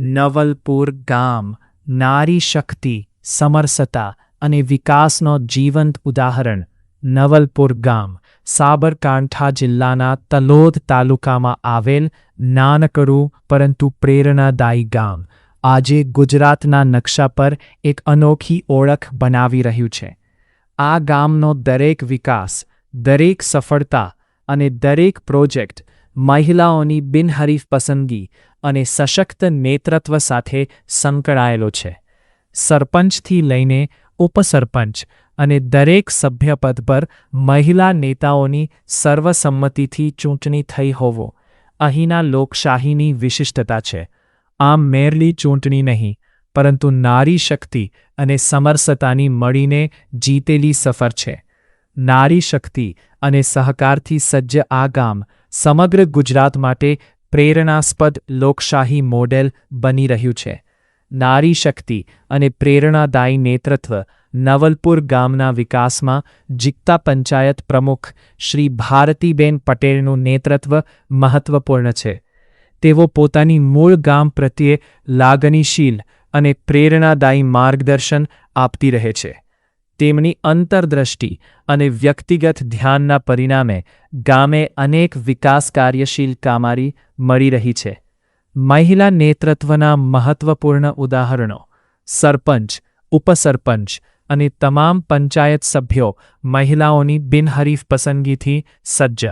નવલપુર ગામ, નારી શક્તિ, સમરસતા અને વિકાસનો જીવંત ઉદાહરણ, નવલપુર ગામ, સાબરકાંઠા જિલ્લાના તલોદ તાલુકામાં આવેલ નાનકડું પરંતુ પ્રેરણાદાયી ગામ. આજે ગુજરાતના નકશા પર એક અનોખી ઓળખ બનાવી રહ્યું છે. આ ગામનો દરેક વિકાસ, દરેક સફળતા અને દરેક પ્રોજેક્ટ મહિલાઓની બિનહરીફ પસંદગી અને સશક્ત નેતૃત્વ સાથે સંકળાયેલો છે. સરપંચથી લઈને ઉપસરપંચ અને દરેક સભ્યપદ પર મહિલા નેતાઓની સર્વસંમતિથી ચૂંટણી થઈ હોવો અહીંના લોકશાહીની વિશિષ્ટતા છે. આમ મેરલી ચૂંટણી નહીં, પરંતુ નારી શક્તિ અને સમરસતાની મળીને જીતેલી સફર છે. નારી શક્તિ અને સહકારથી સજ્જ આ ગામ સમગ્ર ગુજરાત માટે પ્રેરણાસ્પદ લોકશાહી મોડેલ બની રહ્યું છે. નારી શક્તિ અને પ્રેરણાદાયી નેતૃત્વ નવલપુર ગામના વિકાસમાં જીકતા પંચાયત પ્રમુખ શ્રી ભારતીબેન પટેલનું નેતૃત્વ મહત્વપૂર્ણ છે. તેઓ પોતાની મૂળ ગામ પ્રત્યે લાગણીશીલ અને પ્રેરણાદાયી માર્ગદર્શન આપતી રહે છે. તેમની અંતરદ્રષ્ટિ અને વ્યક્તિગત ધ્યાનના પરિણામે ગામે અનેક વિકાસ કાર્યશીલ કામારી મળી રહી છે. મહિલા નેતૃત્વના મહત્વપૂર્ણ ઉદાહરણો સરપંચ, ઉપસરપંચ અને તમામ પંચાયત સભ્યો મહિલાઓની બિનહરીફ પસંદગીથી સજ્જ.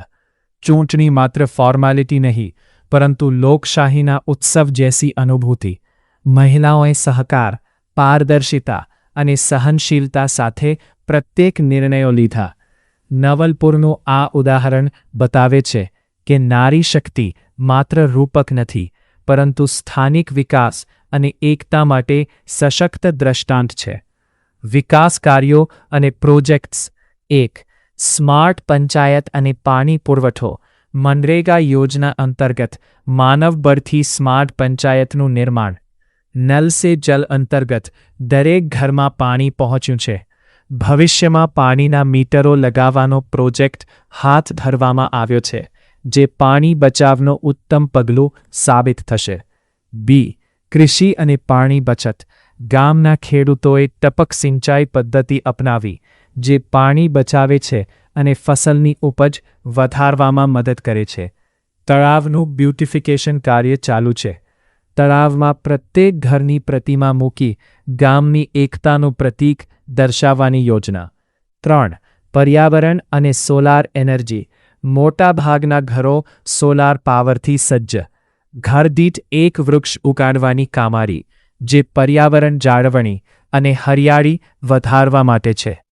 ચૂંટણી માત્ર ફોર્માલિટી નહીં, પરંતુ લોકશાહીના ઉત્સવ જેસી અનુભૂતિ. મહિલાઓએ સહકાર, પારદર્શિતા અને સહનશીલતા સાથે પ્રત્યેક નિર્ણયો લીધા. નવલપુરનું આ ઉદાહરણ બતાવે છે કે નારી શક્તિ માત્ર રૂપક નથી, પરંતુ સ્થાનિક વિકાસ અને એકતા માટે સશક્ત દ્રષ્ટાંત છે. વિકાસ કાર્યો અને પ્રોજેક્ટ્સ. એક, સ્માર્ટ પંચાયત અને પાણી પુરવઠો. મનરેગા યોજના અંતર્ગત માનવબળથી સ્માર્ટ પંચાયતનું નિર્માણ. નલ સે જલ અંતર્ગત દરેક ઘરમાં પાણી પહોંચ્યું છે. ભવિષ્યમાં પાણીના મીટરો લગાવવાનો પ્રોજેક્ટ હાથ ધરવામાં આવ્યો છે, જે પાણી બચાવનો ઉત્તમ પગલું સાબિત થશે. બી. કૃષિ અને પાણી બચત. ગામના ખેડૂતોએ ટપક સિંચાઈ પદ્ધતિ અપનાવી, જે પાણી બચાવે છે અને ફસલની ઉપજ વધારવામાં મદદ કરે છે. તળાવનું બ્યુટિફિકેશન કાર્ય ચાલુ છે. તળાવમાં પ્રત્યેક ઘરની પ્રતિમા મૂકી ગામની એકતાનું પ્રતીક દર્શાવવાની યોજના. ત્રણ, પર્યાવરણ અને સોલાર એનર્જી. મોટાભાગના ઘરો સોલાર પાવરથી સજ્જ. ઘરદીઠ એક વૃક્ષ ઉગાડવાની કામારી જે પર્યાવરણ જાળવણી અને હરિયાળી વધારવા માટે છે.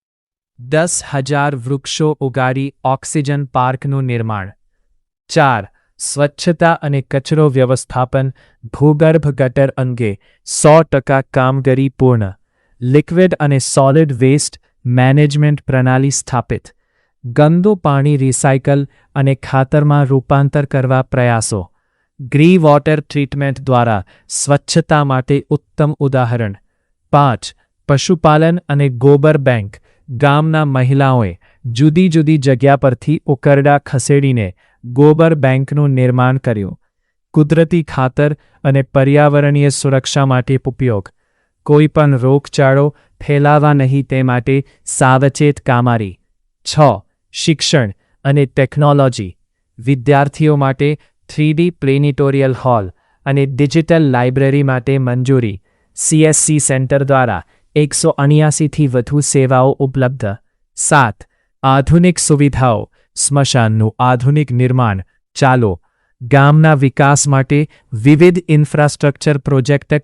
દસ હજાર વૃક્ષો ઉગાડી ઓક્સિજન પાર્કનું નિર્માણ. ચાર સ્વચ્છતા અને કચરો વ્યવસ્થાપન ભૂગર્ભ ગટર અંગે સો ટકા કામગીરી પૂર્ણ. લિક્વિડ અને સોલિડ વેસ્ટ મેનેજમેન્ટ પ્રણાલી સ્થાપિત. ગંદુ પાણી રિસાયકલ અને ખાતરમાં રૂપાંતર કરવા પ્રયાસો. ગ્રી વોટર ટ્રીટમેન્ટ દ્વારા સ્વચ્છતા માટે ઉત્તમ ઉદાહરણ. પાંચ, પશુપાલન અને ગોબર બેંક ગામના મહિલાઓએ જુદી જુદી જગ્યા પરથી ઉકરડા ખસેડીને ગોબર બેંકનું નિર્માણ કર્યું. કુદરતી ખાતર અને પર્યાવરણીય સુરક્ષા માટે ઉપયોગ. કોઈ પણ રોગચાળો ફેલાવા નહીં તે માટે સાવચેત કામારી છ. શિક્ષણ અને ટેકનોલોજી. વિદ્યાર્થીઓ માટે થ્રીડી પ્લેનિટોરિયલ હોલ અને ડિજિટલ લાઇબ્રેરી માટે મંજૂરી. સીએસસી સેન્ટર દ્વારા એકસો અણ્યાસીથી વધુ સેવાઓ ઉપલબ્ધ. સાત. આધુનિક સુવિધાઓ. સ્મશાનનું આધુનિક નિર્માણ. ચાલો, ગામના વિકાસ માટે વિવિધ ઇન્ફ્રાસ્ટ્રક્ચર પ્રોજેક્ટ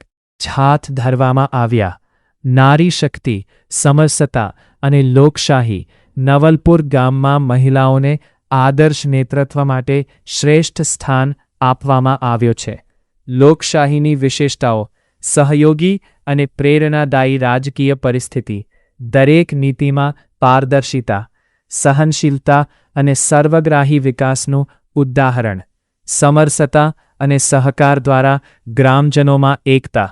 હાથ ધરવામાં આવ્યા. નારી શક્તિ, સમરસતા અને લોકશાહી નવલપુર ગામમાં મહિલાઓને આદર્શ નેતૃત્વ માટે શ્રેષ્ઠ સ્થાન આપવામાં આવ્યો છે. લોકશાહીની વિશેષતાઓ, સહયોગી અને પ્રેરણાદાયી રાજકીય પરિસ્થિતિ, દરેક નીતિમાં પારદર્શિતા સહનશીલતા અને સર્વગ્રાહી વિકાસનું ઉદાહરણ, સમરસતા અને સહકાર દ્વારા ગ્રામજનોમાં એકતા.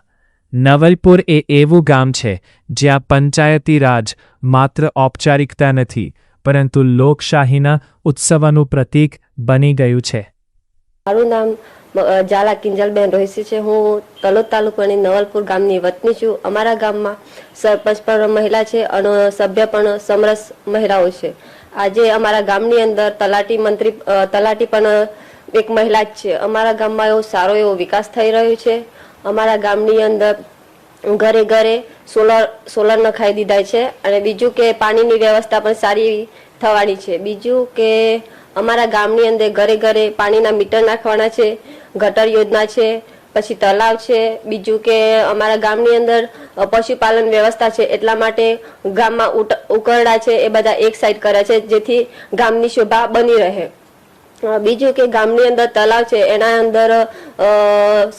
નવલપુર એ એવું ગામ છે જ્યાં પંચાયતી રાજ માત્ર ઔપચારિકતા નથી, પરંતુ લોકશાહીના ઉત્સવનું પ્રતીક બની ગયું છે. મારું નામ જાલા કિંજલબેન રોહિસી છે. હું તલોદ તાલુકાની નવલપુર ગામની વતની છું. અમારા ગામમાં સરપંચ પણ મહિલા છે અને સભ્ય પણ સમરસ મહિલાઓ છે. આજે અમારા ગામની અંદર તલાટી મંત્રી તલાટી પણ એક મહિલા જ છે. અમારા ગામમાં એવો સારો એવો વિકાસ થઈ રહ્યો છે. અમારા ગામની અંદર ઘરે ઘરે સોલર સોલર નખાઈ દીધા છે અને બીજું કે પાણીની વ્યવસ્થા પણ સારી થવાની છે. બીજું કે અમારા ગામની અંદર ઘરે ઘરે પાણીના મીટર નાખવાના છે, ગટર યોજના છે, પછી તલાવ છે, બીજું કે અમારા ગામની અંદર પશુપાલન વ્યવસ્થા છે, એટલા માટે ગામમાં ઉકરડા છે, એ બધા એક સાઈડ કર્યા છે, જેથી ગામની શોભા બની રહે. બીજું કે ગામની અંદર તલાવ છે, એના અંદર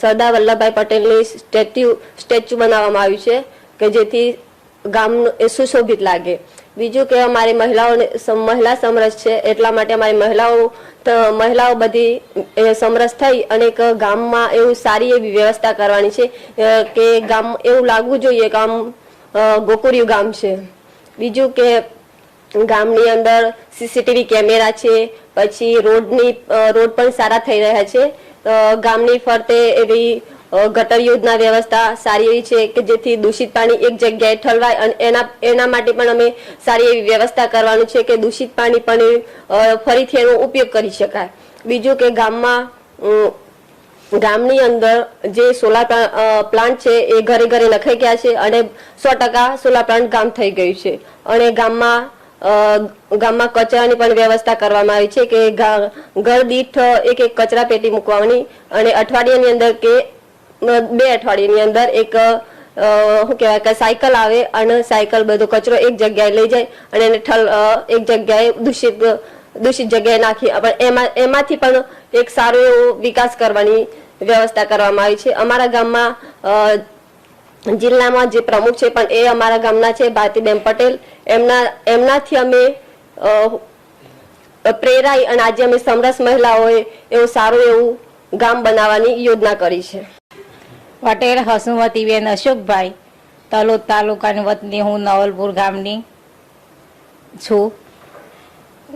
સરદાર વલ્લભભાઈ પટેલની સ્ટેચ્યુ સ્ટેચ્યુ બનાવવામાં આવ્યું છે, કે જેથી ગામ સુશોભિત લાગે. બીજું કે અમારી મહિલાઓને મહિલા સમરસ છે, એટલા માટે અમારી મહિલાઓ મહિલાઓ બધી સમરસ થઈ અને એક ગામમાં એવું સારી એવી વ્યવસ્થા કરવાની છે કે ગામ, એવું લાગવું જોઈએ કે આમ ગોકુરિયું ગામ છે. બીજું કે ગામની અંદર સીસીટીવી કેમેરા છે, પછી રોડની રોડ પણ સારા થઈ રહ્યા છે ગામની ફરતે એવી ગટર યોજના વ્યવસ્થા સારી એવી છે કે જેથી દૂષિત પાણી એક જગ્યાએ ઠલવાય અને એના એના માટે પણ અમે સારી એવી વ્યવસ્થા કરવાનું છે કે દૂષિત પાણી પણ ફરીથી એનો ઉપયોગ કરી શકાય. બીજું કે ગામમાં ગામની અંદર જે સોલાર પ્લાન્ટ છે એ ઘરે ઘરે નખાઈ ગયા છે અને સો ટકા સોલાર પ્લાન્ટ ગામ થઈ ગયું છે. અને ગામમાં ગામમાં કચરાની પણ વ્યવસ્થા કરવામાં આવી છે કે ઘર દીઠ એક એક કચરા પેટી મૂકવાની અને અઠવાડિયાની અંદર કે બે અઠવાડિયાની અંદર એક શું કહેવાય, કે સાયકલ આવે અને સાયકલ બધો કચરો એક જગ્યાએ લઈ જાય અને એને ઠલ એક જગ્યાએ દૂષિત દૂષિત જગ્યાએ નાખી પણ એમાં, એમાંથી પણ એક સારો એવો વિકાસ કરવાની વ્યવસ્થા કરવામાં આવી છે. અમારા ગામમાં જિલ્લામાં જે પ્રમુખ છે પણ એ અમારા ગામના છે, ભારતીબેન પટેલ. એમના, એમનાથી અમે પ્રેરાઈ અને આજે અમે સમરસ મહિલાઓએ એવું સારું એવું ગામ બનાવવાની યોજના કરી છે. પટેલ હસુમતીબેન અશોકભાઈ, તલોદ તાલુકાની વતની હું નવલપુર ગામની છું.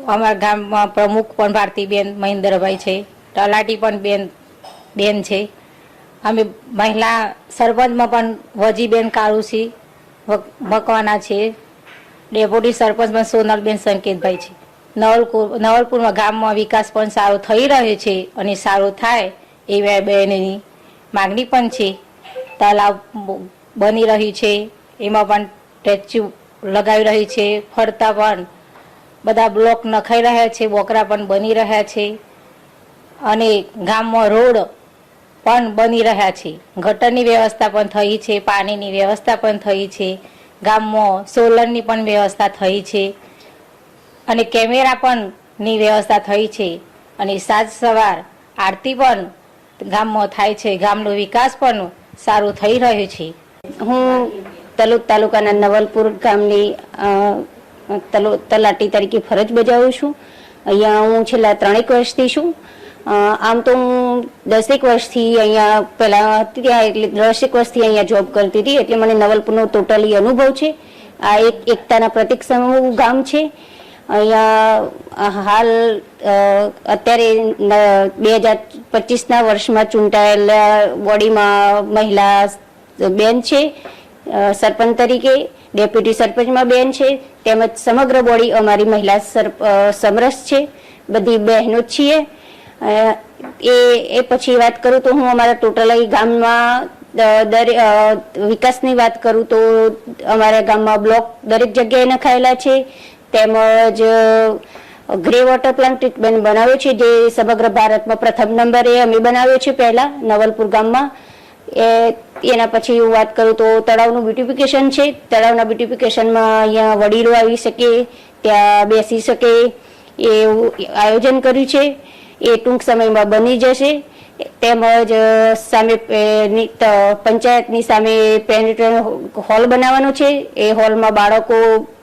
અમારા ગામમાં પ્રમુખ પણ ભારતીબેન મહેન્દ્રભાઈ છે, તલાટી પણ બેન બેન છે. અમે મહિલા સરપંચમાં પણ વજીબેન કાળુસી મકવાના છે. ડેપ્યુટી સરપંચમાં સોનલબેન સંકેતભાઈ છે. નવલપુર, નવલપુરમાં ગામમાં વિકાસ પણ સારો થઈ રહ્યો છે અને સારો થાય એવા બહેનની માગણી પણ છે. તલાવ બની રહ્યું છે. એમાં પણ સ્ટેચ્યુ લગાવી રહી છે. ફરતા પણ બધા બ્લોક નખાઈ રહ્યા છે. બોકરા પણ બની રહ્યા છે. અને ગામમાં રોડ પણ બની રહ્યા છે. ગટરની વ્યવસ્થા પણ થઈ છે. પાણીની વ્યવસ્થા પણ થઈ છે. ગામમાં સોલરની પણ વ્યવસ્થા થઈ છે. અને કેમેરા પણ ની વ્યવસ્થા થઈ છે. અને સાંજ સવાર આરતી પણ ગામમાં થાય છે, ગામનો વિકાસ પણ સારો થઈ રહ્યો છે. હું તલોદ તાલુકાના નવલપુર ગામની તલાટી તરીકે ફરજ બજાવું છું. અહીંયા હું છેલ્લા ત્રણેક વર્ષથી છું. આમ તો હું દસેક વર્ષથી અહીંયા, પહેલા ત્યાં એટલે દસેક વર્ષથી અહીંયા જોબ કરતી હતી, એટલે મને નવલપુરનો ટોટલી અનુભવ છે. આ એક એકતાના પ્રતિક સમૂહ ગામ છે. અહીંયા હાલ અત્યારે બે હજાર પચીસના વર્ષમાં ચૂંટાયેલા બોડીમાં મહિલા બેન છે સરપંચ તરીકે, ડેપ્યુટી સરપંચમાં બેન છે, તેમજ સમગ્ર બોડી અમારી મહિલા સમરસ છે, બધી બહેનો જ છીએ. એ એ પછી વાત કરું તો હું અમારા ટોટલ ગામમાં વિકાસની વાત કરું તો અમારા ગામમાં બ્લોક દરેક જગ્યાએ નખાયેલા છે. તેમજ ગ્રે વોટર પ્લાન્ટ ટ્રીટમેન્ટ બનાવ્યો છે, જે સમગ્ર ભારતમાં પ્રથમ નંબરે અમે બનાવ્યો છે પહેલા, નવલપુર ગામમાં. એ, એના પછી હું વાત કરું તો તળાવનું બ્યુટિફિકેશન છે. તળાવના બ્યુટિફિકેશનમાં અહીંયા વડીલો આવી શકે, ત્યાં બેસી શકે, એવું આયોજન કર્યું છે. એ ટૂંક સમયમાં બની જશે. તેમજ સામે પંચાયતની સામે પેન્ટ્રન હોલ બનાવવાનો છે. એ હોલમાં બાળકો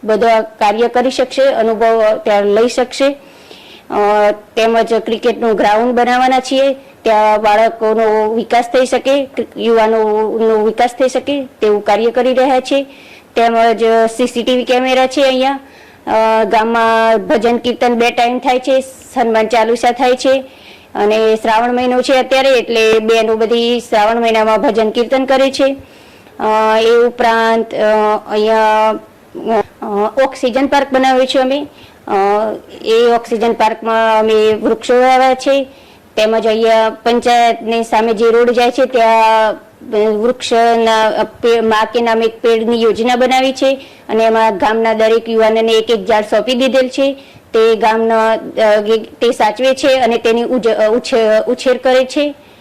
બધા કાર્ય કરી શકશે, અનુભવ ત્યાં લઈ શકશે. તેમજ ક્રિકેટનું ગ્રાઉન્ડ બનાવવાના છીએ. ત્યાં બાળકોનો વિકાસ થઈ શકે યુવાનોનો વિકાસ થઈ શકે તેવું કાર્ય કરી રહ્યા છે. તેમજ સીસીટીવી કેમેરા છે અહીંયા. ગામમાં ભજન કીર્તન બે ટાઈમ થાય છે, સન્માન ચાલુસા થાય છે. અને શ્રાવણ મહિનો છે અત્યારે, એટલે બેનો બધી શ્રાવણ મહિનામાં ભજન કીર્તન કરે છે. એ ઉપરાંત અહીંયા ઓક્સિજન પાર્ક બનાવ્યો છે અમે. એ ઓક્સિજન પાર્કમાં અમે વૃક્ષો વાવ્યા છે. તેમજ અહીંયા પંચાયતની સામે જે રોડ જાય છે, ત્યાં વૃક્ષના મા કે નામે એક પેડની યોજના બનાવી છે. અને એમાં ગામના દરેક યુવાનને એક એક ઝાડ સોંપી દીધેલ છે. તે ગામના તે સાચવે છે અને તેની ઉછેર કરે છે.